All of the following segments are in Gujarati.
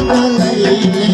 我的泪。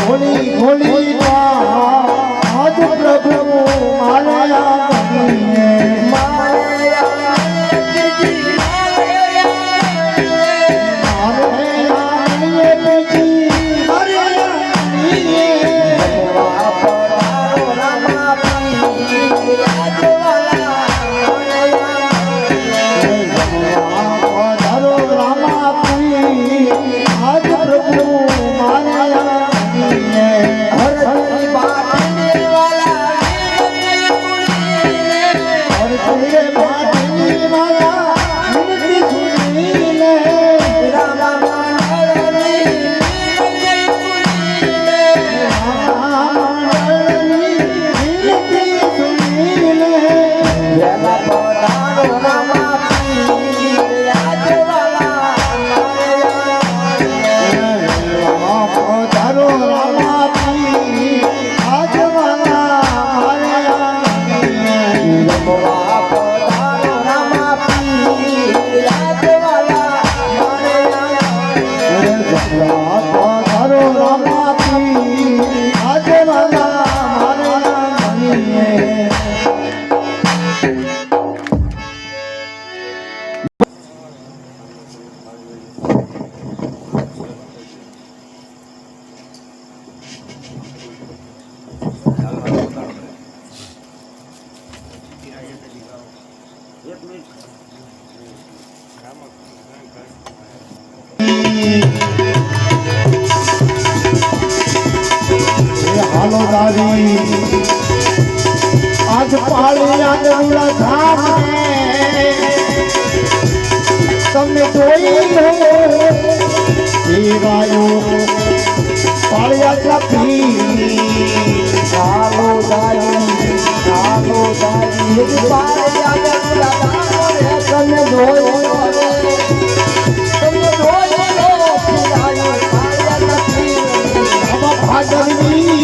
ভোলি ভোলি ચાલો તારી આજ પાળિયા ગંગા ધામ તમને જોઈ પીવાયો પાળિયા પી ચાલો તારી ચાલો તારી પાળિયા ગંગા ધામ તમને જોઈ I Hajjani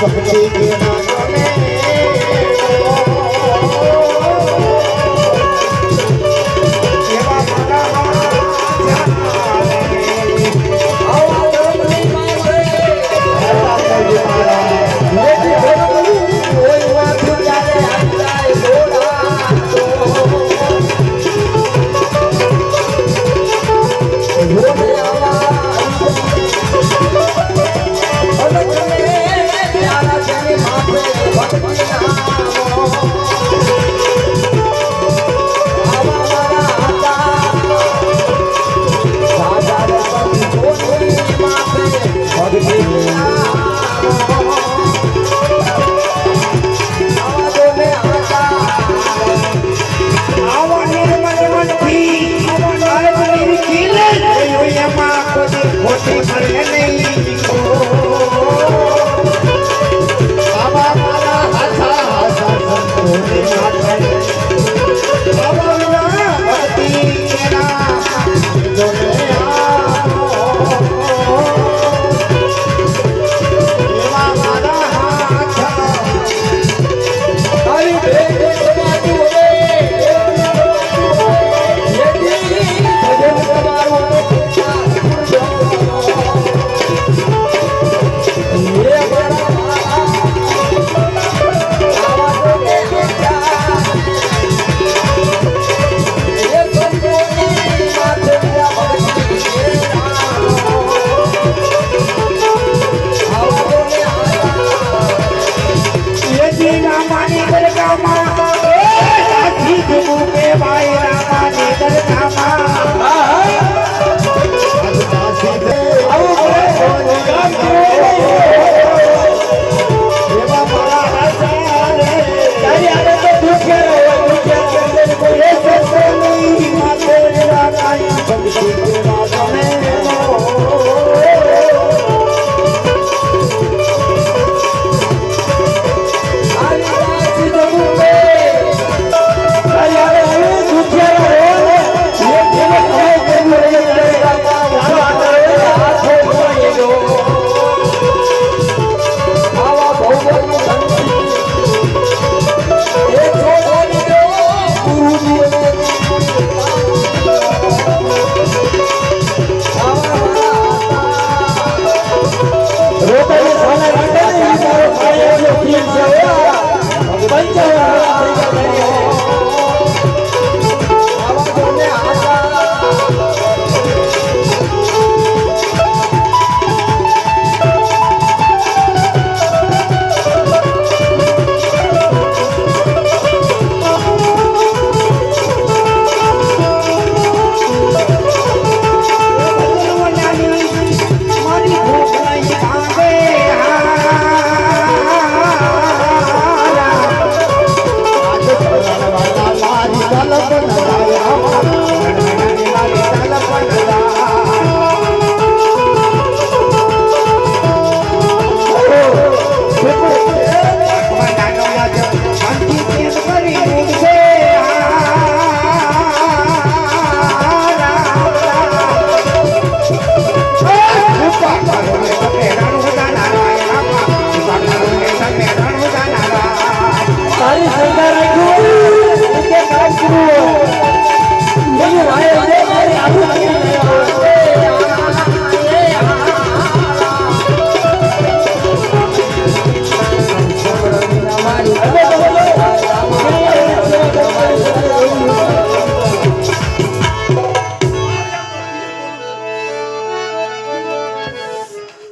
fucking take it on.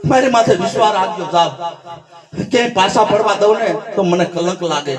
મારી માથે વિશ્વાસ રાખજો સાહેબ. ક્યાંય પાછા પડવા દઉં ને તો મને કલંક લાગે.